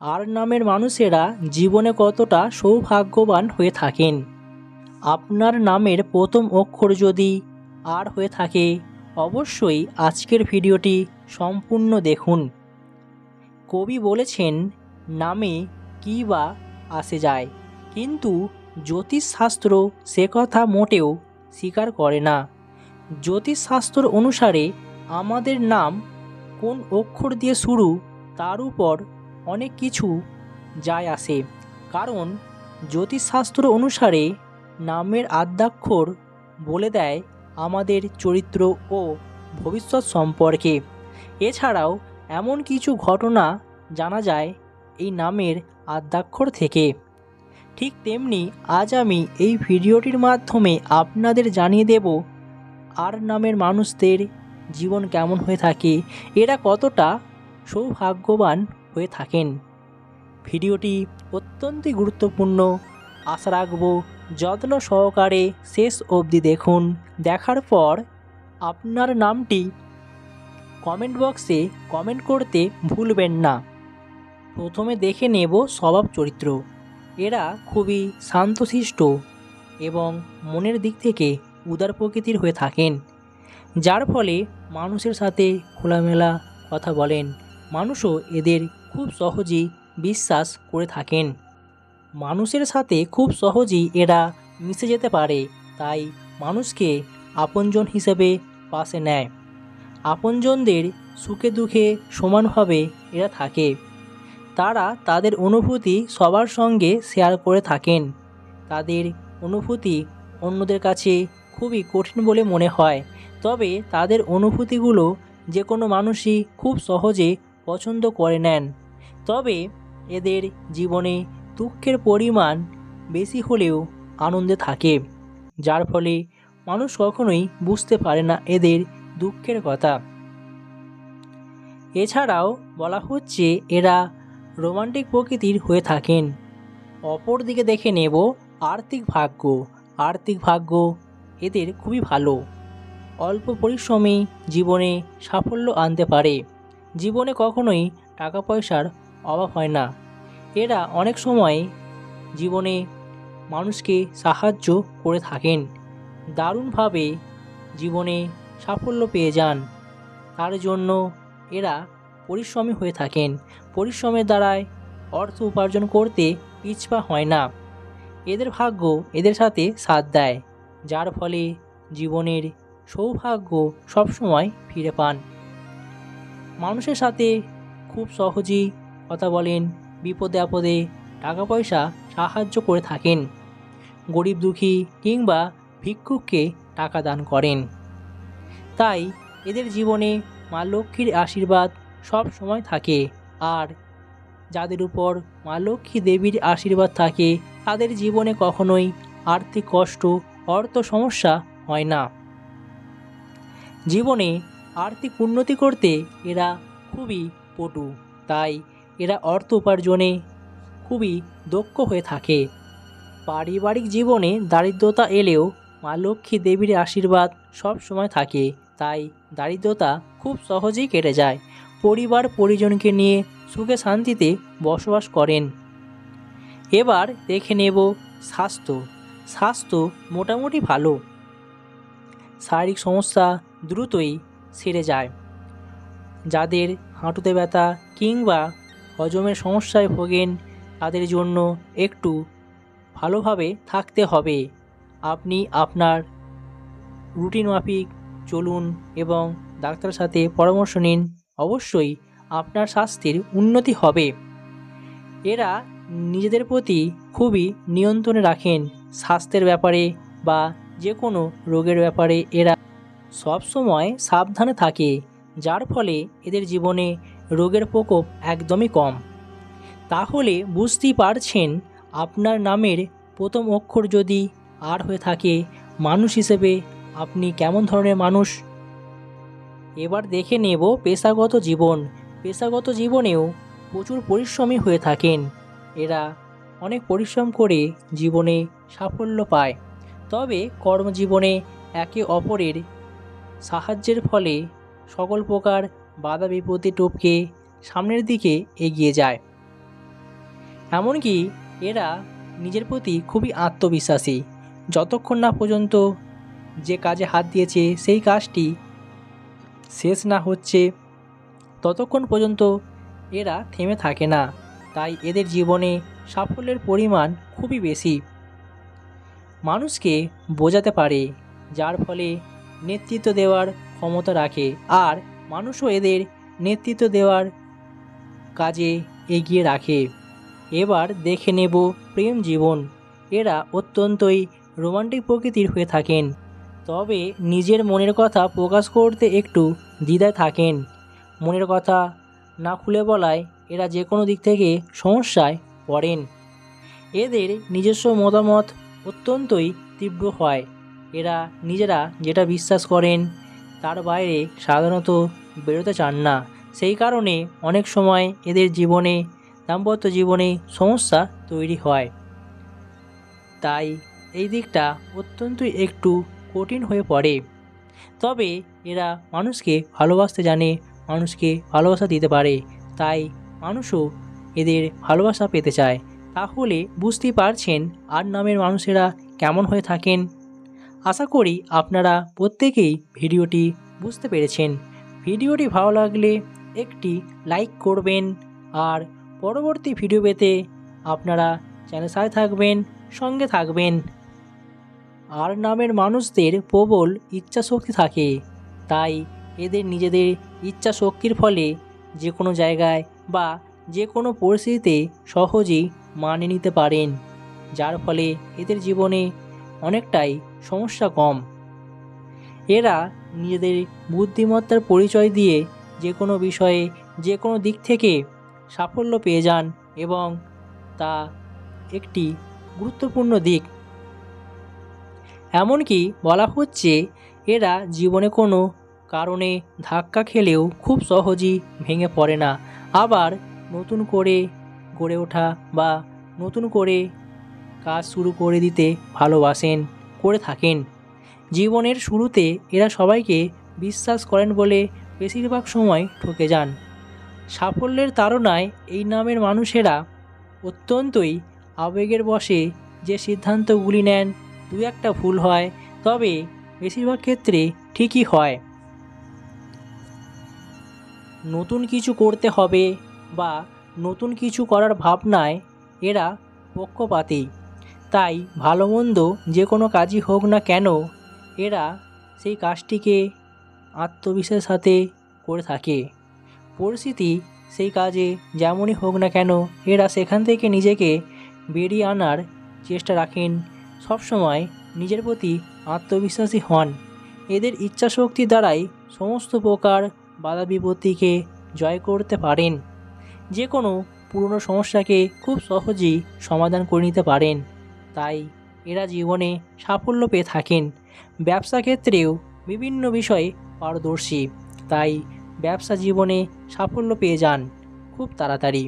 আর নামের মানুষেরা জীবনে কতটা সৌভাগ্যবান হয়ে থাকেন। আপনার নামের প্রথম অক্ষর যদি আর হয়ে থাকে, অবশ্যই আজকের ভিডিওটি সম্পূর্ণ দেখুন। কবি বলেছেন, নামে কী বা আসে যায়, কিন্তু জ্যোতিষশাস্ত্র সে কথা মোটেও স্বীকার করে না। জ্যোতিষশাস্ত্র অনুসারে আমাদের নাম কোন অক্ষর দিয়ে শুরু, তার উপর অনেক কিছু যায় আসে। কারণ জ্যোতিষশাস্ত্র অনুসারে নামের আদ্যাক্ষর বলে দেয় আমাদের চরিত্র ও ভবিষ্যৎ সম্পর্কে। এছাড়াও এমন কিছু ঘটনা জানা যায় এই নামের আদ্যাক্ষর থেকে। ঠিক তেমনি আজ আমি এই ভিডিওটির মাধ্যমে আপনাদের জানিয়ে দেব, আর নামের মানুষদের জীবন কেমন হয়ে থাকে, এরা কতটা সৌভাগ্যবান হয়ে থাকেন। ভিডিওটি অত্যন্তই গুরুত্বপূর্ণ। আশা রাখব যত্ন সহকারে শেষ অবধি দেখুন। দেখার পর আপনার নামটি কমেন্ট বক্সে কমেন্ট করতে ভুলবেন না। প্রথমে দেখে নেব স্বভাব চরিত্র। এরা খুবই শান্তশিষ্ট এবং মনের দিক থেকে উদার প্রকৃতির হয়ে থাকেন। যার ফলে মানুষের সাথে খোলামেলা কথা বলেন। মানুষও এদের খুব সহজেই বিশ্বাস করে থাকেন। মানুষের সাথে খুব সহজেই এরা মিশে যেতে পারে, তাই মানুষকে আপনজন হিসেবে পাশে নেয়। আপনজনদের সুখে দুঃখে সমানভাবে এরা থাকে। তারা তাদের অনুভূতি সবার সঙ্গে শেয়ার করে থাকেন। তাদের অনুভূতি অন্যদের কাছে খুবই কঠিন বলে মনে হয়, তবে তাদের অনুভূতিগুলো যে কোনো মানুষই খুব সহজে পছন্দ করে নেন। তবে এদের জীবনে দুঃখের পরিমাণ বেশি হলেও আনন্দে থাকে, যার ফলে মানুষ কখনোই বুঝতে পারে না এদের দুঃখের কথা। এছাড়াও বলা হচ্ছে এরা রোমান্টিক প্রকৃতির হয়ে থাকেন। অপর দিকে দেখে নেব আর্থিক ভাগ্য। আর্থিক ভাগ্য এদের খুবই ভালো। অল্প পরিশ্রমে জীবনে সাফল্য আনতে পারে। জীবনে কখনোই টাকা পয়সার অভাব হয় না। এরা অনেক সময় জীবনে মানুষকে সাহায্য করে থাকেন। দারুণভাবে জীবনে সাফল্য পেয়ে যান। তার জন্য এরা পরিশ্রমী হয়ে থাকেন। পরিশ্রমের দ্বারায় অর্থ উপার্জন করতে পিছপা হয় না। এদের ভাগ্য এদের সাথে সাথ দেয়, যার ফলে জীবনের সৌভাগ্য সবসময় ফিরে পান। মানুষের সাথে খুব সহজেই কথা বলেন, বিপদে আপদে টাকা পয়সা সাহায্য করে থাকেন। গরিব দুঃখী কিংবা ভিক্ষুককে টাকা দান করেন। তাই এদের জীবনে মা লক্ষ্মীর আশীর্বাদ সব সময় থাকে। আর যাদের উপর মা লক্ষ্মী দেবীর আশীর্বাদ থাকে, তাদের জীবনে কখনোই আর্থিক কষ্ট, অর্থ সমস্যা হয় না। জীবনে আর্থিক উন্নতি করতে এরা খুবই পটু। তাই এরা অর্থ উপার্জনে খুবই দক্ষ হয়ে থাকে। পারিবারিক জীবনে দারিদ্রতা এলেও মা লক্ষ্মী দেবীর আশীর্বাদ সব সময় থাকে, তাই দারিদ্রতা খুব সহজেই কেটে যায়। পরিবার পরিজনকে নিয়ে সুখে শান্তিতে বসবাস করেন। এবার দেখে নেব স্বাস্থ্য। স্বাস্থ্য মোটামুটি ভালো। শারীরিক সমস্যা দ্রুতই সেরে যায়। যাদের হাঁটুতে ব্যথা কিংবা হজমের সমস্যায় ভোগেন, তাদের জন্য একটু ভালোভাবে থাকতে হবে। আপনি আপনার রুটিন মাফিক চলুন এবং ডাক্তারের সাথে পরামর্শ নিন, অবশ্যই আপনার স্বাস্থ্যের উন্নতি হবে। এরা নিজেদের প্রতি খুবই নিয়ন্ত্রণে রাখেন। স্বাস্থ্যের ব্যাপারে বা যে কোনো রোগের ব্যাপারে এরা সবসময় সাবধানে থাকে, যার ফলে এদের জীবনে রোগের প্রকোপ একদমই কম। তাহলে বুঝতেই পারছেন আপনার নামের প্রথম অক্ষর যদি আর হয়ে থাকে, মানুষ হিসেবে আপনি কেমন ধরনের মানুষ? এবার দেখে নেব পেশাগত জীবন। পেশাগত জীবনেও প্রচুর পরিশ্রমী হয়ে থাকেন। এরা অনেক পরিশ্রম করে জীবনে সাফল্য পায়। তবে কর্মজীবনে একে অপরের সাহায্যের ফলে সকল প্রকার বাধা বিপত্তি টপকে সামনের দিকে এগিয়ে যায়। এমনকি এরা নিজের প্রতি খুবই আত্মবিশ্বাসী। যতক্ষণ না পর্যন্ত যে কাজে হাত দিয়েছে সেই কাজটি শেষ না হচ্ছে, ততক্ষণ পর্যন্ত এরা থেমে থাকে না। তাই এদের জীবনে সাফল্যের পরিমাণ খুবই বেশি। মানুষকে বোঝাতে পারে, যার ফলে নেতৃত্ব দেওয়ার ক্ষমতা রাখে, আর মানুষও এদের নেতৃত্ব দেওয়ার কাজে এগিয়ে রাখে। এবার দেখে নেব প্রেম জীবন। এরা অত্যন্তই রোমান্টিক প্রকৃতির হয়ে থাকেন। তবে নিজের মনের কথা প্রকাশ করতে একটু দ্বিধায় থাকেন। মনের কথা না খুলে বলায় এরা যে কোনো দিক থেকে সমস্যায় পড়েন। এদের নিজস্ব মতামত অত্যন্তই তীব্র হয়। এরা নিজেরা যেটা বিশ্বাস করেন তার বাইরে সাধারণত বেরোতে চান না। সেই কারণে অনেক সময় এদের জীবনে, দাম্পত্য জীবনে সমস্যা তৈরি হয়। তাই এই দিকটা অত্যন্ত একটু কঠিন হয়ে পড়ে। তবে এরা মানুষকে ভালোবাসতে জানে, মানুষকে ভালোবাসা দিতে পারে। তাই মানুষও এদের ভালোবাসা পেতে চায়। তাহলে বুঝতেই পারছেন আর নামের মানুষেরা কেমন হয়ে থাকেন। আশা করি আপনারা প্রত্যেকেই ভিডিওটি বুঝতে পেরেছেন। ভিডিওটি ভালো লাগলে একটি লাইক করবেন আর পরবর্তী ভিডিও পেতে আপনারা চ্যানেল সাথে থাকবেন, সঙ্গে থাকবেন। আর নামের মানুষদের প্রবল ইচ্ছা শক্তি থাকে, তাই এদের নিজেদের ইচ্ছা শক্তির ফলে যে কোনো জায়গায় বা যে কোনো পরিস্থিতিতে সহজেই মানিয়ে নিতে পারেন, যার ফলে এদের জীবনে অনেকটাই সমস্যা কম। এরা নিজেদের বুদ্ধিমত্তার পরিচয় দিয়ে যে কোনো বিষয়ে, যে কোনো দিক থেকে সাফল্য পেয়ে যান এবং তা একটি গুরুত্বপূর্ণ দিক। এমনকি বলা হচ্ছে এরা জীবনে কোনো কারণে ধাক্কা খেলেও খুব সহজেই ভেঙে পড়ে না। আবার নতুন করে গড়ে ওঠা বা নতুন করে কাজ শুরু করে দিতে ভালোবাসেন, করে থাকেন। জীবনের শুরুতে এরা সবাইকে বিশ্বাস করেন বলে বেশিরভাগ সময় ঠকে যান। সাফল্যের তাড়নায় এই নামের মানুষেরা অত্যন্তই আবেগের বশে যে সিদ্ধান্তগুলি নেন, দু একটা ভুল হয়, তবে বেশিরভাগ ক্ষেত্রে ঠিকই হয়। নতুন কিছু করতে হবে বা নতুন কিছু করার ভাবনায় এরা পক্ষপাতী। তাই ভালো মন্দ যে কোনো কাজই হোক না কেন, এরা সেই কাজটিকে আত্মবিশ্বাসের সাথে করে থাকে। পরিস্থিতি সেই কাজে যেমনই হোক না কেন, এরা সেখান থেকে নিজেকে বেরিয়ে আনার চেষ্টা রাখেন। সবসময় নিজের প্রতি আত্মবিশ্বাসী হন। এদের ইচ্ছা শক্তির দ্বারাই সমস্ত প্রকার বাধা বিপত্তিকে জয় করতে পারেন। যে কোনো পুরনো সমস্যাকে খুব সহজেই সমাধান করে নিতে পারেন। তাই এরা জীবনে সাফল্য পেয়ে থাকেন। ব্যবসা ক্ষেত্রেও বিভিন্ন বিষয়ে পারদর্শী, তাই ব্যবসা জীবনে সাফল্য পেয়ে যান খুব তাড়াতাড়ি।